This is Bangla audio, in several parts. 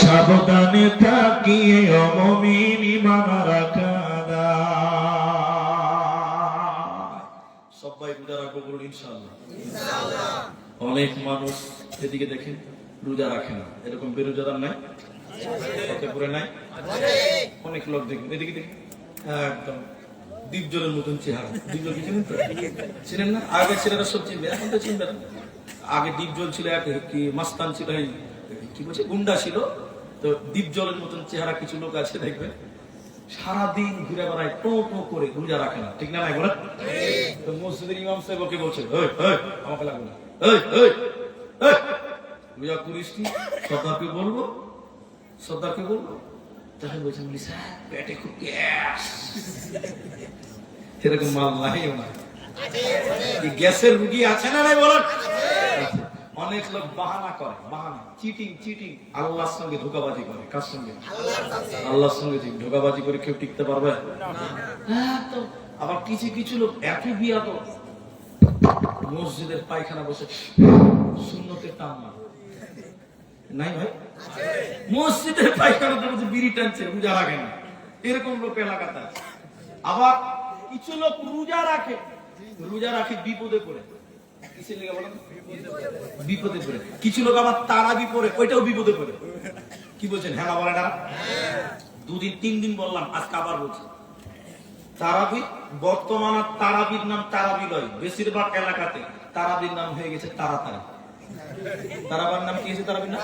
সাবধানে থাকিয়ে অমমিন ইমান রাখা সবাই রোজা রাখব বলুন ইনশাআল্লাহ। অনেক মানুষ এদিকে দেখেন রোজা রাখে না। এরকম বেরোজাদার নাই? ফতেপুরে নাই? অনেক লোক দেখবেন এদিকে দেখেন। একদম দ্বীপজলের মতন চেহারা। দ্বীপজল কি চিনেন তো? চিনেন না? আগে ছেলেরা সব চিনবে এখন তো চিনবে না। আগে দ্বীপজল ছিল এক কি মাস্তান ছিল কি বলছে গুন্ডা ছিল। তো দ্বীপজলের মতন চেহারা কিছু লোক আছে দেখবেন। সারাদিন ঘুরে বেড়ায় টো টো করে রোজা রাখে না। ঠিক না নাই বলে তো মসজিদের ইমাম সাহেব ওকে বলছে "ওই, ওই, আমাকে লাগবে না। করিস সর্দারকে বলব বলব। পেটে খুব গ্যাস। এরকম মাল নাই ওনার। গ্যাসের রুগী আছে না নাই বলেন। অনেক লোক বাহানা করে বাহানা চিটিং চিটিং আল্লাহর সঙ্গে ধোকাবাজি করে কার সঙ্গে? আল্লাহর সঙ্গে ধোকাবাজি করে কেউ টিকতে পারবে? হ্যাঁ, আবার কিছু কিছু লোক এত বিয়া তো মসজিদের পায়খানা বসে শূন্যতে টান মারে। নাই ভাই? মসজিদের পায়খানাতে বসে বিড়ি টানছে রোজা রাখে না। এরকম লোক এলাকাতে আছে। আবার কিছু লোক রোজা রাখে রোজা রাখে বিপদে পড়ে। বিপদে পড়ে। কিছু লোক আবার তারা ওইটাও বিপদে পড়ে। কি বলছেন? হ্যাঁ না বলেন না? দুদিন, তিন দিন বললাম, আজকে আবার বলছি। তারাবি তারাবির নাম বেশিরভাগ এলাকাতে তারাবির নাম হয়ে গেছে তাড়াতাড়ি তারাবার নাম কি তারাবির নাম?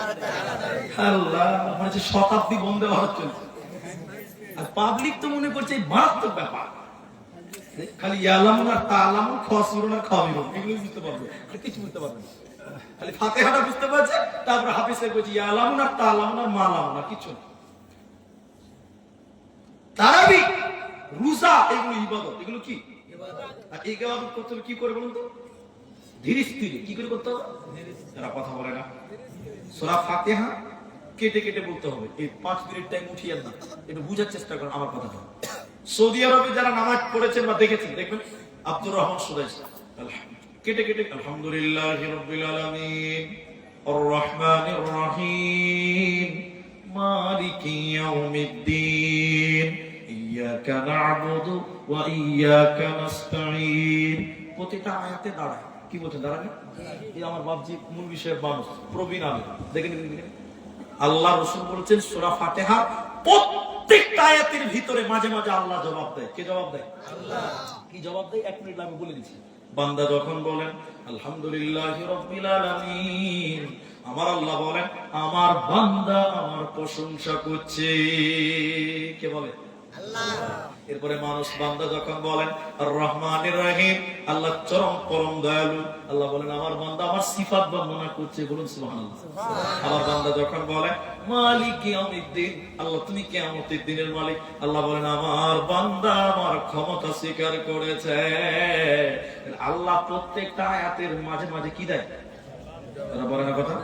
আল্লাহ আমার শতাব্দী বন্ধে ভারত চলছে। আর পাবলিক তো মনে করছে মারাত্মক ব্যাপার। খালি এগুলো বুঝতে পারবে। আর কিছু বুঝতে পারবে না। খালি বুঝতে পারছে, তারপর বলছে কিছু না। তারাবি এগুলো ইবাদত। এগুলো কি? আর এই ইবাদত করতে কি করে বলুন তো? কি করে করতে হবে? যারা কথা বলে না। সোরা ফাতেহা কেটে কেটে বলতে হবে। এই পাঁচ মিনিট টাইম উঠিয়ে না একটু বুঝার চেষ্টা করেন, আমার কথাটা সৌদি আরবে যারা নামাজ পড়েছেন বা দেখেছেন, দেখবেন আব্দুর রহমান কেটে কেটে, আলহামদুলিল্লাহ রহিম, মালিকি ইয়াউমিদ্দিন ইয়াকা প্রতিটা আয়াতে দাঁড়ায়। কি বলছেন, দাঁড়াবে? আমার বাপজি মূল বিষয়ে মানুষ, প্রবীণ আমি দেখেন আল্লাহ রসুল বলেছেন, সূরা ফাতিহা আয়াতের ভিতরে মাঝে মাঝে আল্লাহ জবাব দেয়। কে জবাব দেয়? আল্লাহ। কি জবাব দেয়? এক মিনিট আমি বলে দিচ্ছি। বান্দা যখন বলেন আলহামদুলিল্লাহ রব্বিল আলামিন আমার আল্লাহ বলেন আমার বান্দা আমার প্রশংসা করছে কে বলে? এরপরে মানুষ বান্দা যখন বলেন আর রহমানের রহিম আল্লাহ চরম পরম দয়ালু। আল্লাহ বলেন আমার বান্দা আমার সিফাত বর্ণনা করছে। বলুন আমার বান্দা যখন বলে মালিক আল্লাহ তুমি কিয়ামতের দিনের মালিক। আল্লাহ বলেন আমার বান্দা আমার ক্ষমতা স্বীকার করেছে। আল্লাহ প্রত্যেকটা আয়াতের মাঝে মাঝে কি দেয়? তারা বলে না কথা?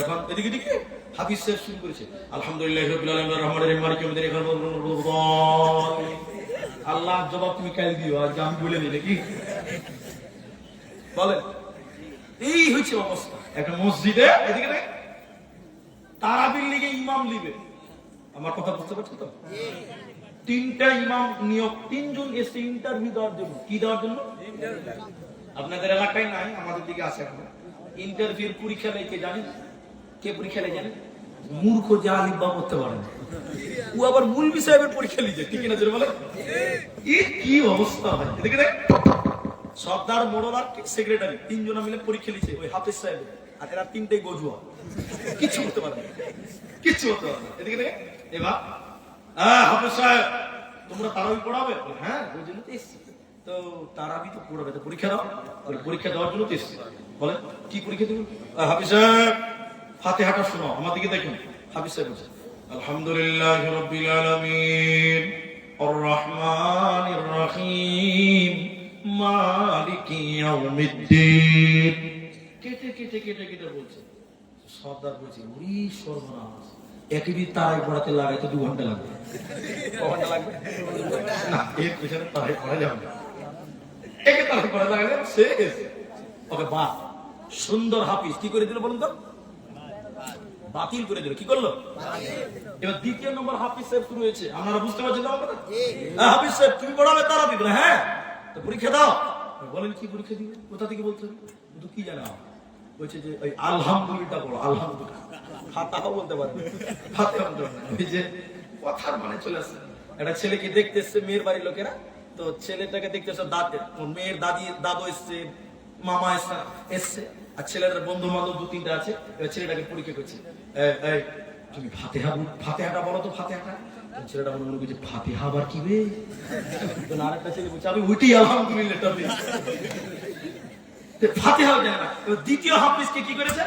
এখন এদিকে দিকে হাফিজ সাহেব শুরু করেছে। আলহামদুলিল্লাহ আল্লাহ জবাব তুমি কাল দিও? আজ আমি বলে নাকি? এই হচ্ছে অবস্থা। একটা মসজিদে, এদিকে তারাবির লিগে ইমাম লিবে। আমার কথা বুঝতে পারছ তো? তিনটা ইমাম নিয়োগ, তিনজন এসে ইন্টারভিউ দেওয়ার জন্য। কি দেওয়ার জন্য? আপনাদের এলাকায় নাই, আমাদের দিকে আছে এখন। ইন্টারভিউর পরীক্ষা নেই কে জানেন? কে পরীক্ষা নেই জানেন? মূর্খ যে আলিব্বা করতে পারে না। ও আবার মুলবি সাহেবের পরীক্ষা লিখে ঠিক না জোরে বলে? কি অবস্থা হয়? এদিকে দেখ। সর্দার সেক্রেটারি তিনজন মিলে পরীক্ষা লিখে ওই হাফিজ সাহেব। আর গজুয়া। করতে পারে কিচ্ছু করতে পারে এদিকে দেখ। এবার হ্যাঁ হাফিজ সাহেব, তোমরা তারাবি পড়াবে? হ্যাঁ ওই জন্য তো এসছি। তো তারাবি তো পড়াবে, তো পরীক্ষা দাও। পরীক্ষা দেওয়ার জন্য তো এসছি। বলে, কি পরীক্ষা দেবেন হাফিজ সাহেব ফাতিহাটা আমার দিকে দেখুন। হাফিজ সাহেব আলহামদুলিল্লাহ রাব্বিল আলামিন আর রহমানির রহিম মালিকি ইয়াউমিদ্দিন। কেটে কেটে কেটে কেটে বলছে, সর্দার বলছে ওই সর্বনাশ। একই তারাই পড়াতে লাগাইতে দু ঘণ্টা লাগবে। ঘণ্টা লাগবে না, এর পেছনে তারাই পড়া যাবে একে তারাই পড়া লাগালে শেষ। ওকে বাহ, সুন্দর হাফিজ। কি করে দিল বলুন তো? বাতিল করে দিল। কি করল? এবার দ্বিতীয় নম্বর হাফিজ সাহেব শুরু হয়েছে। আপনারা বুঝতে পারছেন আমার কথা? হ্যাঁ, হাফিজ সাহেব তুমি পড়াবে তারা দিবে হ্যাঁ? তো পরীক্ষা দাও। বলেন কি পরীক্ষা দিবে? কোথা থেকে বলতে হবে? কি জানা বলছে যে ওই আলহামদুলিল্লাহ বলো আলহামদুলিল্লাহ। ফাতাহা বলতে পারবে ফাতাহা বলতে ওই যে কথার মানে চলে আসছে। একটা ছেলেকে দেখতে এসছে মেয়ের বাড়ির লোকেরা। তো ছেলেটাকে দেখতে এসছে দাঁত মেয়ের দাদি দাদু এসছে মামা এসছে আর ছেলেটার বন্ধু বান্ধব দু তিনটা আছে। এবার ছেলেটাকে পরীক্ষা করছে। তুমি ফাতেহা ফাতেহাটা বলো তো ফাতেহাটা। ছেলেটা মনে মনে করছে কি তো আরেকটা ছেলে বলছে আমি উঠি আলহামদুলিল্লাহ জানে না। দ্বিতীয় কি করেছে?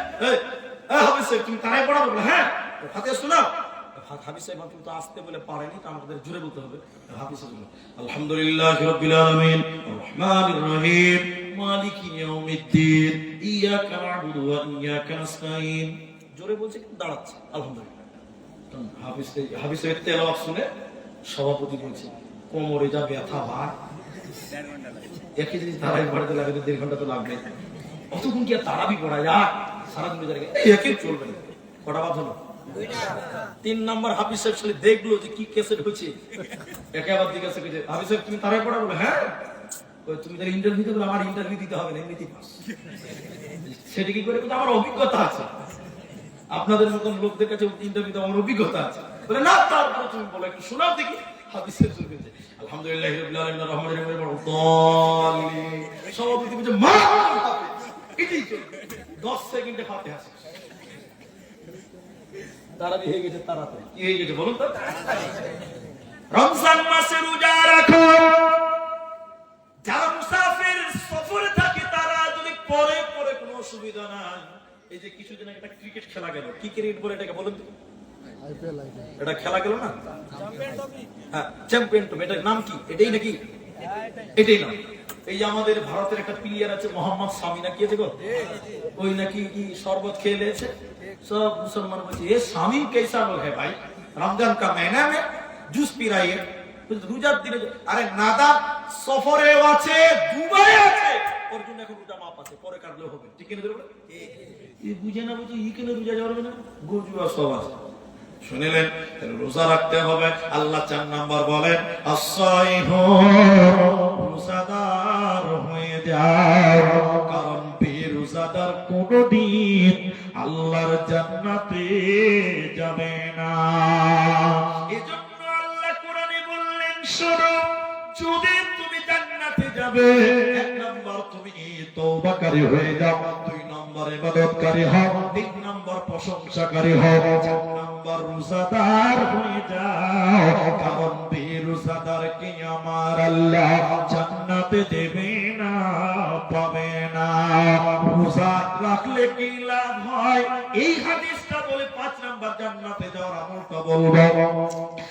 হাফিজ সাহেব, তুমি তারাই পড়াবো? হ্যাঁ। ফাতেহা শোনাও হাফিজ আসতে বলে পারেনি আমাদের জোরে বলতে হবে। আলহামদুলিল্লাহ মালিকি ইয়াউমিদ্দিন, ইয়াকা না'বুদু ওয়া ইয়াকা নাস্তাইন জোরে বলছে কিন্তু দাঁড়াচ্ছে, আলহামদুলিল্লাহ। তেলাওয়াত শুনে সভাপতি বলছে, কোমরে যা ব্যথা ভার একই জিনিস পড়াতে লাগে দেড় ঘণ্টা তো লাগবে অতক্ষণ কি আর তারাবি পড়া? সারাদিন বেজারে একে চলবে কটা বাদ হলো? তিন নম্বর হাফিজ সাহেব দেখল যে কি কেসেট হচ্ছে একে আবার জিজ্ঞাসা হাফিজ সাহেব, তুমি তারাই পড়া বলে? হ্যাঁ। তুমি তাহলে ইন্টারভিউ আমার ইন্টারভিউ দিতে হবে না এমনিতেই পাস সেটা কি করে? আমার অভিজ্ঞতা আছে। আপনাদের মতন লোকদের কাছে ইন্টারভিউ আমার অভিজ্ঞতা আছে। বলে না তারপরে তুমি বলো একটু শোনাও দেখি। আলহামদুলিল্লাহ রাব্বিল আলামিন রহমানির রহিম দাল্লিন সভাপতি বলছে মা এটাই চলবে 10 সেকেন্ডে ফাতিহা শেষ। তাড়াতাড়ি হয়ে গেছে তাড়াতাড়ি কি হয়ে গেছে বলুন তো? রমজান মাসে রোজা রাখো। অসুবিধা নাই এই যে কিছুদিন একটা ক্রিকেট খেলা গেল। কি ক্রিকেট বলে এটাকে বলেন তো? এটা খেলা গেল না? চ্যাম্পিয়ন ট্রফি এটার নাম কি? এটাই নাকি? এটাই নাম। এই যে আমাদের ভারতের একটা প্লেয়ার আছে মোহাম্মদ স্বামী নাকি আছে গো? ওই নাকি কি শরবত খেয়ে সব মুসলমান বলছে এ স্বামী কেসা লোক ভাই? রমজান কা মহিনা মে জুস পিরাইয়ে। রোজার দিনে আরে নাদা সফরেও আছে দুবাই আছে। এখন আছে শুনিলেন? রোজা রাখতে হবে। আল্লাহ চার নাম্বার বলেন রোজাদার হয়ে কারণ বেরোজাদার কোনদিন আল্লাহর জান্নাতে যাবে না। এজন্য আল্লাহ কোরআনে বললেন, শোনো, যদি তুমি জান্নাতে যাবে তওবাকারী হয়ে যাও। দুই নম্বর ইবাদতকারী হও। তিন নম্বর প্রশংসাকারী হও। চার নম্বর রোজাদার হয়ে যাও। কারণ বেরোজাদার কি আমার আল্লাহ জান্নাতে দেবে না, পাবে না। রোজা রাখলে কি লাভ হয়? এই হাদিসটা বলে পাঁচ নাম্বার জান্নাতে যাওয়ার আমলটা বলব।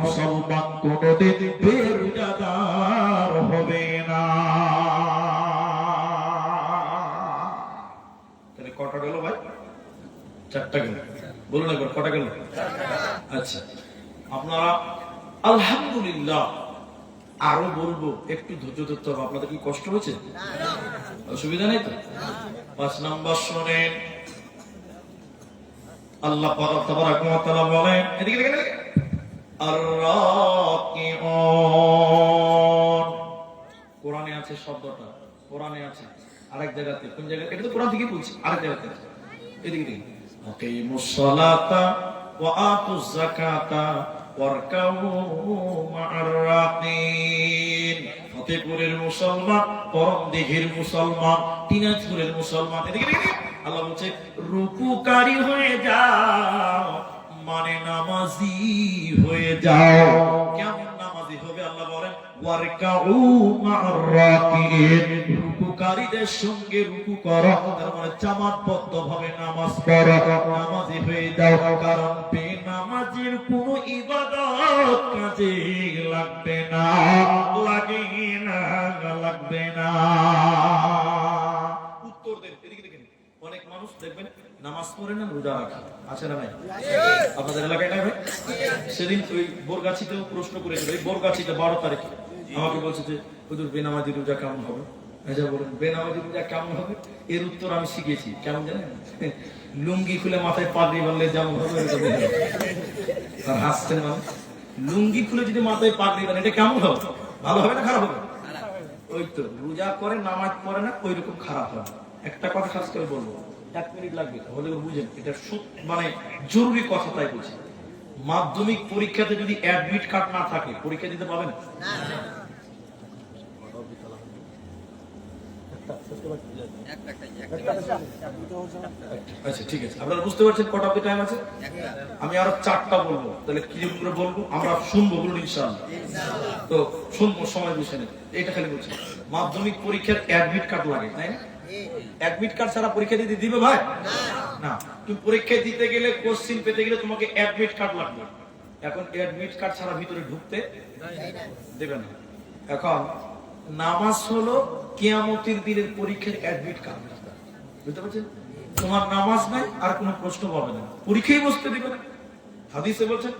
মুসলমান কোনোদিন হবে না। কটা গেল ভাই? চারটা গেল। বলুন একবার, কটা গেল? আচ্ছা আপনারা আলহামদুলিল্লাহ আরও বলব, একটু ধৈর্য ধরতে হবে। আপনাদের কি কষ্ট হয়েছে? অসুবিধা নেই তো? পাঁচ নাম্বার শোনেন। আল্লাহ আর-রাকিউন। কোরআনে আছে শব্দটা, কোরআনে আছে আরেক জায়গাতে। কোন জায়গায় এটা তো কোরআন থেকে বলছি, আরেক জায়গাতে এদিকে ওয়া আতুজ ফতেপুরের মুসলমান করম দিঘির মুসলমান দিনাজপুরের মুসলমান। আল্লাহ বলছে রুকুকারী হয়ে যাও মানে নামাজি হয়ে যাও। কেমন? রুকুকারীদের সঙ্গে রুকু করো। তার মানে জামাতবদ্ধ ভাবে নামাজ পড়ো। নামাজি হয়ে যাও, কারণ ইবাদত কাজে লাগবে না। লাগে না, লাগবে না। উত্তর দেন, এদিকে দেখেন। অনেক মানুষ দেখবেন নামাজ পড়ে না, রোজা রাখে। আছে না ভাই আপনাদের এলাকায় না ভাই? সেদিন ওই বোরগাছিতেও প্রশ্ন করেছিল ওই বোরগাছিতে বারো তারিখে আমাকে বলছে যে, হুজুর, বেনামাজি রোজা কেমন হবে? বেনামাজি রোজা কেমন হবে? এর উত্তর আমি শিখেছি কেমন জানেন? লুঙ্গি খুলে মাথায় পাগড়ি যেমন হবে। আর হাসছেন মানে? লুঙ্গি খুলে যদি মাথায় পাগড়ি এটা কেমন হবে? ভালো হবে না খারাপ হবে? ওই তো, রোজা করে, নামাজ পড়ে না ওই রকম খারাপ হয় একটা কথা খাস করে বলব। এক মিনিট লাগবে হলে বুঝেন, এটা মানে জরুরি কথা তাই বলছি। মাধ্যমিক পরীক্ষাতে যদি অ্যাডমিট কার্ড না থাকে, পরীক্ষা দিতে পাবেন আচ্ছা ঠিক আছে। আপনারা বুঝতে পারছেন টাইম আছে? আমি আরও চারটা বলব। তাহলে কি করে বলব? আমরা শুনব বলুন তো শুনব, সময় নেন এটা খালি বলছি। মাধ্যমিক পরীক্ষার অ্যাডমিট কার্ড লাগে, তাই না? অ্যাডমিট কার্ড ছাড়া পরীক্ষা দিতে দিবে ভাই? না। তুমি পরীক্ষা দিতে গেলে কোশ্চিন পেতে গেলে তোমাকে অ্যাডমিট কার্ড লাগবে। এখন অ্যাডমিট কার্ড ছাড়া ভিতরে ঢুকতে দেবে না। এখন নামাজ হলো কিয়ামতের দিনের পরীক্ষার অ্যাডমিট কার্ড বুঝতে পারছেন? তোমার নামাজ নাই, আর কোনো প্রশ্ন পাবে না। পরীক্ষায় বসতে দিবে না। হাদিসে বলছেন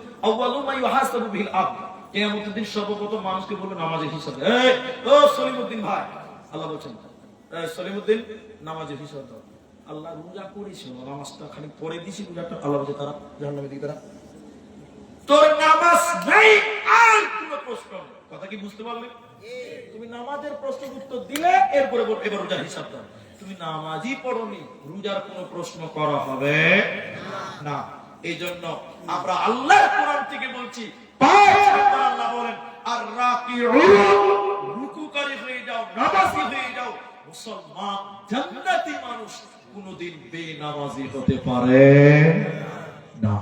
সর্বপ্রথম মানুষকে বলবে নামাজের হিসাব। আল্লাহ বলছেন সলিমউদ্দিন নামাজটা খালি পড়ে দিছি আল্লাহ বলছে তারা তারা নামাজ নেই, আর কোনো প্রশ্ন কথা কি বুঝতে পারলে তুমি নামাজের প্রশ্ন উত্তর দিলে, এরপরে এবার রোজার হিসাব দাও। তুমি নামাজই পড়নি, রোজার কোনো প্রশ্ন করা হবে? না। এই জন্য আমরা আল্লাহর কোরআন থেকে বলছি আল্লাহ মুসলমান মানুষ কোনোদিন বেনামাজি হতে পারে না।